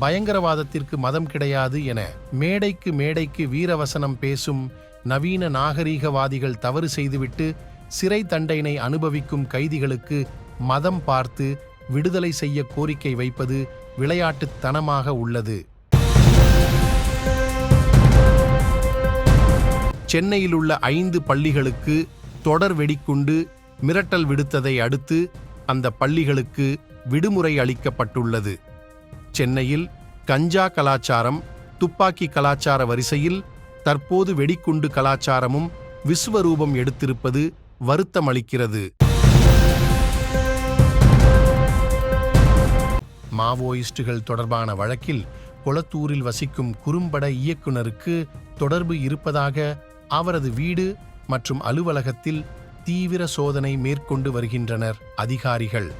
பயங்கரவாதத்திற்கு மதம் கிடையாது என மேடைக்கு மேடைக்கு வீரவசனம் பேசும் நவீன நாகரீகவாதிகள் தவறு செய்துவிட்டு சிறை தண்டனை அனுபவிக்கும் கைதிகளுக்கு மதம் பார்த்து விடுதலை செய்ய கோரிக்கை வைப்பது விளையாட்டுத்தனமாக உள்ளது. சென்னையில் உள்ள ஐந்து பள்ளிகளுக்கு தொடர் வெடிக்குண்டு மிரட்டல் விடுத்ததை அடுத்து அந்த பள்ளிகளுக்கு விடுமுறை அளிக்கப்பட்டுள்ளது. சென்னையில் கஞ்சா கலாச்சாரம் துப்பாக்கி கலாச்சார வரிசையில் தற்போது வெடிக்குண்டு கலாச்சாரமும் விஸ்வரூபம் எடுத்திருப்பது வருத்தமளிக்கிறது. மாவோயிஸ்டுகள் தொடர்பான வழக்கில் கொளத்தூரில் வசிக்கும் குறும்பட இயக்குனருக்கு தொடர்பு இருப்பதாக அவரது வீடு மற்றும் அலுவலகத்தில் தீவிர சோதனை மேற்கொண்டு வருகின்றனர் அதிகாரிகள்.